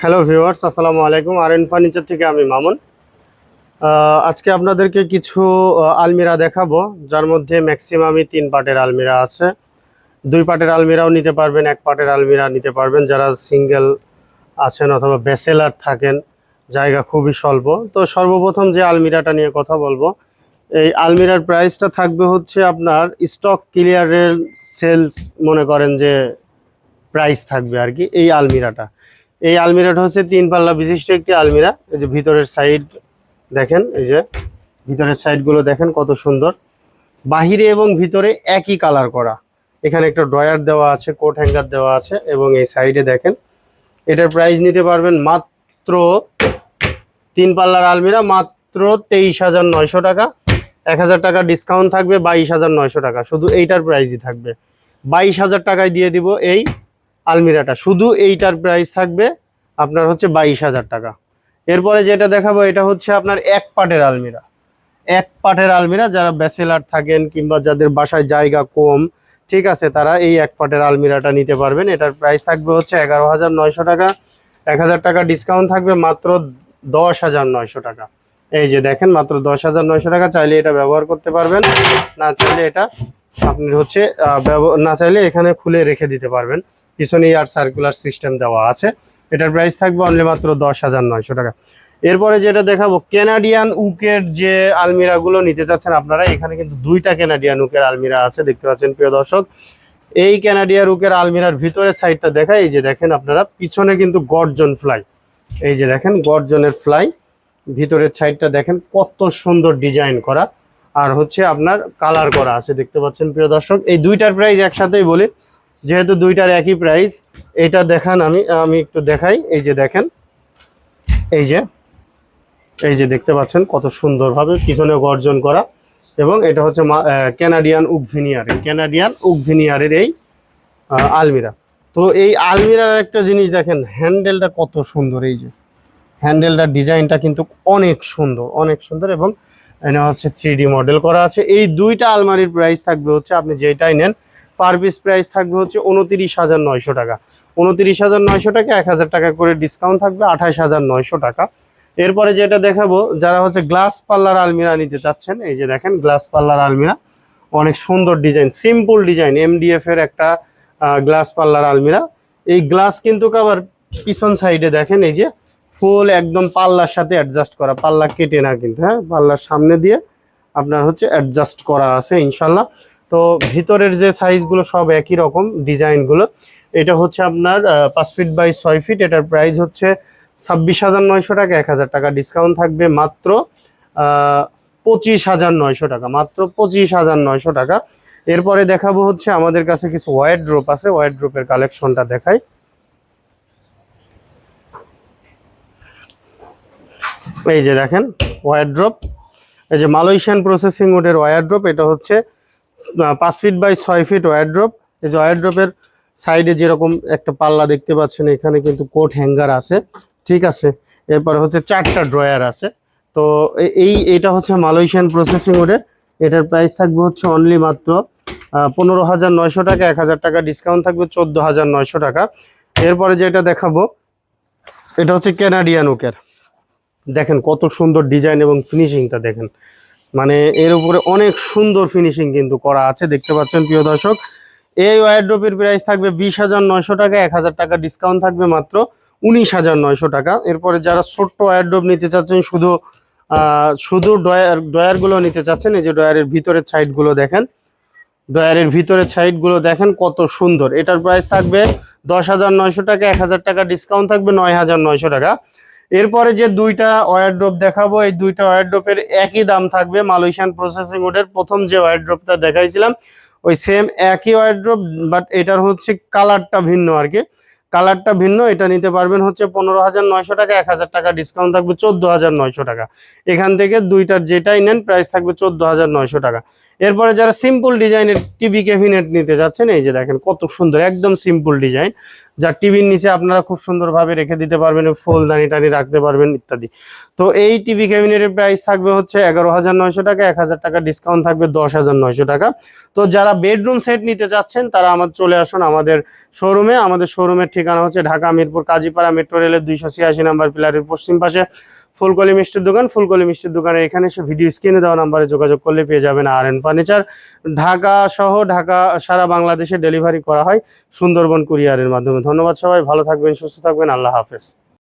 Hello viewers আসসালামু আলাইকুম। আর N furniture থেকে আমি মামুন। আজকে আপনাদেরকে কিছু আলমিরা দেখাবো, যার মধ্যে ম্যাক্সিমামই তিন পার্টের আলমিরা আছে। দুই পার্টের আলমিরাও নিতে পারবেন, এক পার্টের আলমিরা নিতে পারবেন। যারা সিঙ্গেল আছেন অথবা ব্যাচেলার থাকেন, জায়গা খুবই স্বল্প। তো সর্বপ্রথম যে আলমিরাটা নিয়ে কথা বলব, এই আলমিরার প্রাইসটা থাকবে হচ্ছে আপনার স্টক ক্লিয়ারের সেলস মনে করেন যে প্রাইস থাকবে আর কি, এই আলমিরাটা। এই আলমিরাটা হচ্ছে তিন পাল্লা বিশিষ্ট একটি আলমিরা। এই যে ভিতরের সাইড দেখেন, এই যে ভিতরের সাইডগুলো দেখেন কত সুন্দর। বাহিরে এবং ভিতরে একই কালার করা। এখানে একটা ড্রয়ার দেওয়া আছে কোট হ্যাঙ্গার দেওয়া আছে এবং এই সাইডে দেখেন, এটার প্রাইস নিতে পারবেন মাত্র তিন পাল্লার আলমিরা মাত্র তেইশ হাজার নয়শো টাকা। এক হাজার টাকা ডিসকাউন্ট থাকবে বাইশ হাজার নয়শো টাকা। শুধু এইটার প্রাইসই থাকবে। বাইশ হাজার টাকায় দিয়ে দিব এই আলমিরাটা। শুধু এইটার প্রাইস থাকবে আপনার হচ্ছে বাইশ হাজার টাকা। এরপরে যেটা দেখাবো, এটা হচ্ছে আপনার এক পাটের আলমিরা। এক পাটের আলমিরা, যারা ব্যাচেলার থাকেন কিংবা যাদের বাসায় জায়গা কম, ঠিক আছে, তারা এই এক পাটের আলমিরাটা নিতে পারবেন। এটার প্রাইস থাকবে হচ্ছে এগারো হাজার নয়শো টাকা। এক হাজার টাকা ডিসকাউন্ট থাকবে মাত্র দশ হাজার নয়শো টাকা। এই যে দেখেন, মাত্র দশ হাজার নয়শো টাকা। চাইলে এটা ব্যবহার করতে পারবেন। না চাইলে এটা আপনি হচ্ছে না চাইলে এখানে খুলে রেখে দিতে পারবেন। পিছনে আর সার্কুলার সিস্টেম দেওয়া আছে। এটার প্রাইস থাকবে অনলি মাত্র দশ হাজার নয়শো টাকা। এরপরে যেটা দেখাবো কেনাডিয়ান উকের যে আলমিরাগুলো নিতে চাচ্ছেন আপনারা, এখানে কিন্তু দুইটা কেনাডিয়ান উকের আলমিরা আছে, দেখতে পাচ্ছেন প্রিয় দর্শক। এই কেনাডিয়ান উকের আলমিরার ভিতরের সাইডটা দেখা এই যে দেখেন আপনারা, পিছনে কিন্তু গর্জন ফ্লাই এই যে দেখেন, গর্জনের ফ্লাই ভিতরের সাইডটা দেখেন, কত সুন্দর ডিজাইন করা। আর হচ্ছে আপনার কালার করা আছে, দেখতে পাচ্ছেন প্রিয় দর্শক। এই দুইটার প্রাইস একসাথেই বলি যেহেতু দুইটার একই প্রাইস এটা দেখান আমি আমি একটু দেখাই, এই যে দেখেন, এই যে এই যে দেখতে পাচ্ছেন কত সুন্দরভাবে পিছনে গর্জন করা এবং এটা হচ্ছে ক্যানাডিয়ান উক ভিনিয়ারের ক্যানাডিয়ান উক ভিনিয়ারের এই আলমিরা। তো এই আলমিরার একটা জিনিস দেখেন, হ্যান্ডেলটা কত সুন্দর, এই যে। হ্যান্ডেলটার ডিজাইনটা কিন্তু অনেক সুন্দর অনেক সুন্দর এবং এটা হচ্ছে থ্রি মডেল করা আছে। এই দুইটা আলমারির প্রাইস থাকবে হচ্ছে আপনি যেটাই নেন পার পিস প্রাইস থাকবে হচ্ছে উনতিরিশ হাজার নয়শো টাকা। উনতিরিশ হাজার নয়শো টাকা, এক হাজার টাকা করে ডিসকাউন্ট থাকবে আঠাশ হাজার নয়শো টাকা। এরপরে যেটা দেখাবো, যারা হচ্ছে গ্লাস পাল্লার আলমিরা নিতে চাচ্ছেন, এই যে দেখেন গ্লাস পাল্লার আলমিরা। অনেক সুন্দর ডিজাইন সিম্পল ডিজাইন এমডিএফ এর একটা গ্লাস পাল্লার আলমিরা। এই গ্লাস কিন্তু আবার পিছন সাইডে দেখেন, এই যে ফুল একদম পাল্লার সাথে অ্যাডজাস্ট করা। পাল্লা কেটে না কিন্তু হ্যাঁ? পাল্লার সামনে দিয়ে আপনার হচ্ছে অ্যাডজাস্ট করা আছে, ইনশাল্লাহ। তো ভিতরের যে সাইজগুলো সব একই রকম ডিজাইনগুলো এটা হচ্ছে আপনার পাঁচ ফিট বাই ছয় ফিট এটার প্রাইস হচ্ছে ছাব্বিশ হাজার নয়শো টাকা, এক হাজার টাকা ডিসকাউন্ট থাকবে মাত্র পঁচিশ হাজার নয়শো টাকা, মাত্র পঁচিশ হাজার নয়শো টাকা। এরপরে দেখাবো হচ্ছে আমাদের কাছে কিছু ওয়াইড ড্রপ আছে ওয়াইড ড্রপের কালেকশনটা দেখাই। এই যে দেখেন ওয়ার ড্রপ এই যে মালয়েশিয়ান প্রসেসিং উডের ওয়ার ড্রপ এটা হচ্ছে পাঁচ ফিট বাই ছয় ফিট ওয়ার ড্রপ এই যে ওয়ার ড্রপের সাইডে যেরকম একটা পাল্লা দেখতে পাচ্ছেন, এখানে কিন্তু কোট হ্যাঙ্গার আছে। ঠিক আছে? এরপরে হচ্ছে চারটা ড্রয়ার আছে। তো এই, এটা হচ্ছে মালয়েশিয়ান প্রসেসিং উডের এটার প্রাইস থাকবে হচ্ছে অনলি মাত্র পনেরো হাজার নয়শো টাকা। এক হাজার টাকা ডিসকাউন্ট থাকবে চোদ্দ হাজার নয়শো টাকা। এরপরে যেটা দেখাবো, এটা হচ্ছে ক্যানাডিয়ান ওকের দেখেন কত সুন্দর ডিজাইন এবং ফিনিশিংটা দেখেন। মানে এর উপরে অনেক সুন্দর ফিনিশিং কিন্তু করা আছে, দেখতে পাচ্ছেন প্রিয় দর্শক। এই ওয়ারড্রপের প্রাইস থাকবে বিশ হাজার নয়শো টাকা, এক হাজার টাকা ডিসকাউন্ট থাকবে মাত্র উনিশ হাজার নয়শো টাকা। এরপরে যারা ছোট্ট ওয়ারড্রপ নিতে চাচ্ছেন, শুধু শুধু ডয়ার ডয়ারগুলো নিতে চাচ্ছেন, এই যে ডয়ারের ভিতরের সাইডগুলো দেখেন। ডয়ারের ভিতরের সাইডগুলো দেখেন কত সুন্দর। এটার প্রাইস থাকবে দশ হাজার নয়শো টাকা, এক হাজার টাকা ডিসকাউন্ট থাকবে নয় হাজার নয়শো টাকা। এরপরে যে দুইটা ওয়ারড্রপ দেখাবো, এই দুইটা ওয়ারড্রপের একই দাম থাকবে মালয়েশিয়ান প্রসেসিং উডের প্রথম যে ওয়ারড্রপটা দেখাইছিলাম, ওই সেম একই ওয়ারড্রপ বাট এটার হচ্ছে কালারটা ভিন্ন আর কি। কালারটা ভিন্ন, এটা নিতে পারবেন হচ্ছে পনেরো হাজার নয়শো টাকা, এক হাজার টাকা ডিসকাউন্ট থাকবে চোদ্দ হাজার নয়শো টাকা। এখান থেকে দুইটার যেটাই নেন প্রাইস থাকবে চোদ্দ হাজার নয়শো টাকা। এরপরে যারা সিম্পল ডিজাইনের টিভি ক্যাবিনেট নিতে যাচ্ছেন, এই যে দেখেন কত সুন্দর, একদম সিম্পল ডিজাইন যা টিভির নিচে আপনারা খুব সুন্দরভাবে রেখে দিতে পারবেন, ফুল দানি টানি রাখতে পারবেন, ইত্যাদি। তো এই টিভি ক্যাবিনেটের প্রাইস থাকবে হচ্ছে এগারো হাজার নয়শো টাকা, এক হাজার টাকা ডিসকাউন্ট থাকবে দশ হাজার নয়শো টাকা। তো যারা বেডরুম সেট নিতে চাচ্ছেন তারা আমার চলে আসুন আমাদের শোরুমে আমাদের শোরুমের ঠিকানা হচ্ছে ঢাকা মিরপুর কাজীপাড়া মেট্রো রেলের দুইশো ছিয়াশি নাম্বার পিলারের পশ্চিম পাশে। ফুলকলি মিষ্টির দোকান, ফুলকলি মিষ্টির দোকানে এখানে এসে ভিডিও স্ক্রিনে দেওয়া নাম্বারে যোগাযোগ করলে পেয়ে যাবেন আর এন ফার্নিচার। ঢাকা সহ ঢাকা, সারা বাংলাদেশে ডেলিভারি করা হয় সুন্দরবন কুরিয়ারের মাধ্যমে। ধন্যবাদ সবাই, ভালো থাকবেন, সুস্থ থাকবেন, আল্লাহ হাফেজ।